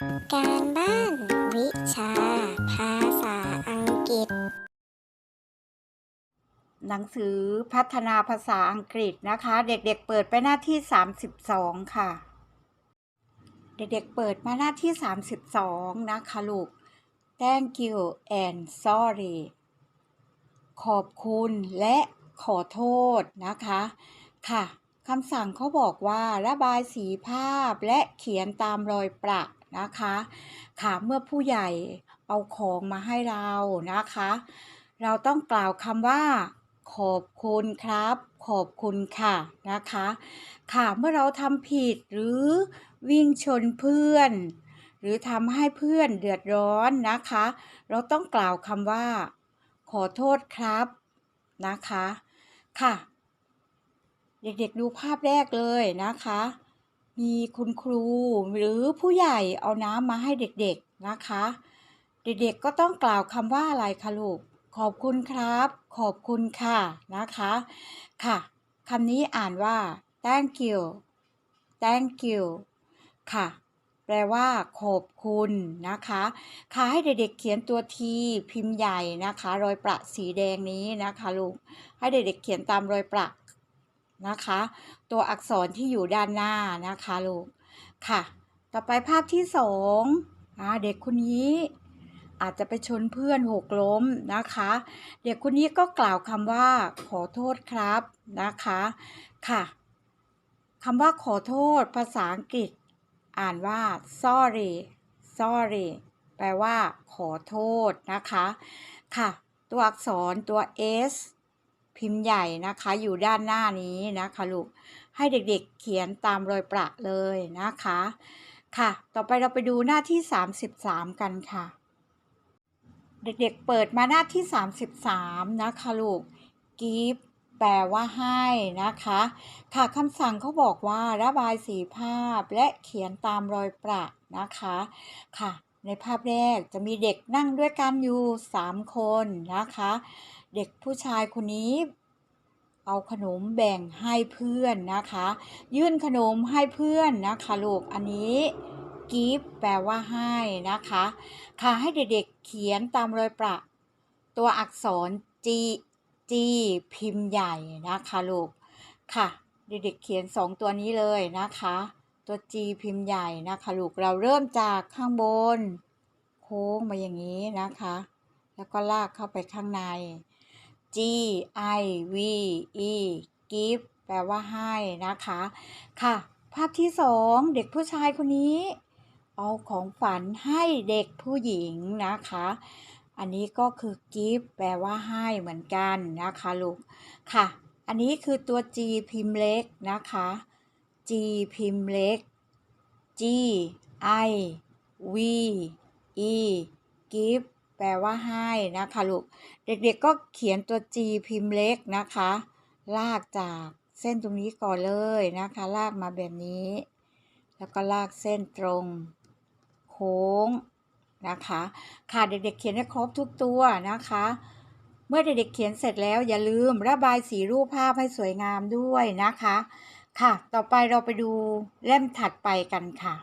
การบ้านวิชา ภาษาอังกฤษ หนังสือพัฒนาภาษาอังกฤษนะคะ เด็กๆเปิดไปหน้าที่ 32 ค่ะ เด็กๆเปิดมาหน้าที่ 32 นะคะลูก thank you and sorry ขอบคุณและขอโทษนะคะ ค่ะ คำสั่งเขาบอกว่าระบายสีภาพและเขียนตามรอยประนะคะ ค่ะเมื่อผู้ใหญ่เอาของมาให้เรานะคะ เราต้องกล่าวคำว่า ขอบคุณครับ ขอบคุณค่ะนะคะ ค่ะเมื่อเราทำผิดหรือวิ่งชนเพื่อน หรือทำให้เพื่อนเดือดร้อนนะคะ เราต้องกล่าวคำว่า ขอโทษครับนะคะ ค่ะ เด็กๆดูภาพแรกเลยนะคะ มีคุณครูหรือผู้ใหญ่เอาน้ำมาให้เด็กๆนะคะ เด็กๆก็ต้องกล่าวคำว่าอะไรคะลูก ขอบคุณครับ ขอบคุณค่ะนะคะ ค่ะคำนี้อ่านว่า thank you thank you ค่ะ แปลว่า ขอบคุณนะคะ ค่ะให้เด็กๆเขียนตัวทีพิมพ์ใหญ่นะคะ รอยประสีแดงนี้นะคะลูก ให้เด็กๆเขียนตามรอยประ นะคะ ตัวอักษรที่อยู่ด้านหน้านะคะลูกค่ะ ต่อไปภาพที่สองอเด็กคนนี้อาจจะไปชนเพื่อนหกล้มนะคะ เด็กคนนี้ก็กล่าวคำว่า ขอโทษครับนะคะค่ะคำว่าขอโทษภาษาอังกฤษ อ่านว่า sorry sorry แปลว่า ขอโทษนะคะ ค่ะ ตัวอักษรตัว s พิมพ์ใหญ่นะคะอยู่ด้านหน้านี้นะคะลูกให้เด็กๆเขียนตามรอยประเลยนะคะ ค่ะ ต่อไปเราไปดูหน้าที่ 33 กันค่ะ เด็กๆเปิดมาหน้าที่ 33 นะคะลูก give แปลว่าให้นะคะ ค่ะคำสั่งเขาบอกว่าระบายสีภาพและเขียนตามรอยประนะคะ ค่ะ ในภาพแรกจะมีเด็กนั่งด้วยกันอยู่ 3 คนนะคะ เด็กผู้ชายคนนี้ เอาขนมแบ่งให้เพื่อนนะคะ ยื่นขนมให้เพื่อนนะคะลูกอันนี้ give แปลว่าให้นะคะ ค่ะให้เด็กๆเขียนตามรอยประ ตัวอักษร G G พิมพ์ใหญ่นะคะลูกค่ะ เด็กๆเขียน2ตัวนี้เลยนะคะ ตัว G พิมพ์ใหญ่นะคะลูกเราเริ่มจากข้างบน โค้งมาอย่างนี้นะคะ แล้วก็ลากเข้าไปข้างใน G I V E give แปลว่าให้นะคะ ค่ะ ภาพที่สองเด็กผู้ชายคนนี้ เอาของฝันให้เด็กผู้หญิงนะคะ อันนี้ก็คือ give แปลว่าให้เหมือนกันนะคะลูก ค่ะ อันนี้คือตัว G พิมพ์เล็กนะคะ G พิมพ์เล็ก G I V E give แปลว่าให้นะคะลูก เด็กๆก็เขียนตัว G พิมพ์เล็กนะคะ ลากจากเส้นตรงนี้ก่อนเลยนะคะ ลากมาแบบนี้ แล้วก็ลากเส้นตรง โค้งนะคะ ค่ะเด็กๆเขียนให้ครบทุกตัวนะคะ เมื่อเด็กๆเขียนเสร็จแล้วอย่าลืมระบายสีรูปภาพให้สวยงามด้วยนะคะ ค่ะ ต่อไปเราไปดูเล่มถัดไปกันค่ะ